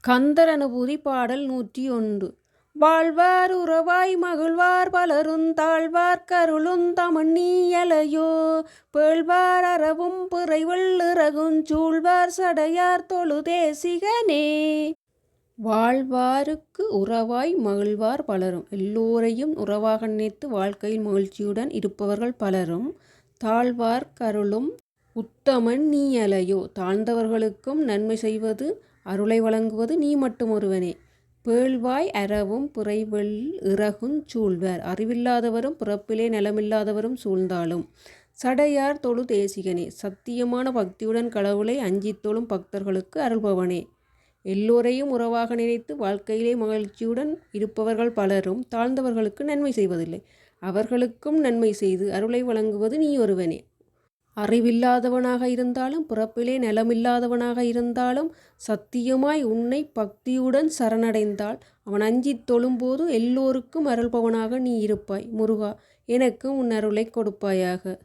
கந்தர் அனுபூதி பாடல் நூற்றி ஒன்று வாழ்வார் உறவாய் மகிழ்வார் பலரும் தாழ்வார் கருளும் தமிழ்நீயலையோ பேழ்வார் அறவும் பிறைவெள்ளிறகுஞ் சூழ்வார் சடையார் தொழுதேசிகனே வாழ்வாருக்கு உறவாய் மகிழ்வார் பலரும். எல்லோரையும் உறவாக நினைத்து வாழ்க்கையில் மகிழ்ச்சியுடன் இருப்பவர்கள் பலரும் தாழ்வார் கருளும் உத்தமன் நீயலையோ தாழ்ந்தவர்களுக்கும் நன்மை செய்வது அருளை வழங்குவது நீ மட்டும் ஒருவனே. பேழ்வாய் அறவும் புறைவெள் இறகுஞ் சூழ்வர். அறிவில்லாதவரும் பிறப்பிலே நலமில்லாதவரும் சூழ்ந்தாலும் சடையார் தொழு தேசிகனே. சத்தியமான பக்தியுடன் கடவுளை அஞ்சித் தொழும் பக்தர்களுக்கு அருள்பவனே. எல்லோரையும் உறவாக நினைத்து வாழ்க்கையிலே மகிழ்ச்சியுடன் இருப்பவர்கள் பலரும் தாழ்ந்தவர்களுக்கு நன்மை செய்வதில்லை. அவர்களுக்கும் நன்மை செய்து அருளை வழங்குவது நீ ஒருவனே. அறிவில்லாதவனாக இருந்தாலும் பிறப்பிலே நலமில்லாதவனாக இருந்தாலும் சத்தியமாய் உன்னை பக்தியுடன் சரணடைந்தால் அவன் அஞ்சி தொழும்போது எல்லோருக்கும் அருள்பவனாக நீ இருப்பாய். முருகா எனக்கு உன் அருளை கொடுப்பாயாக.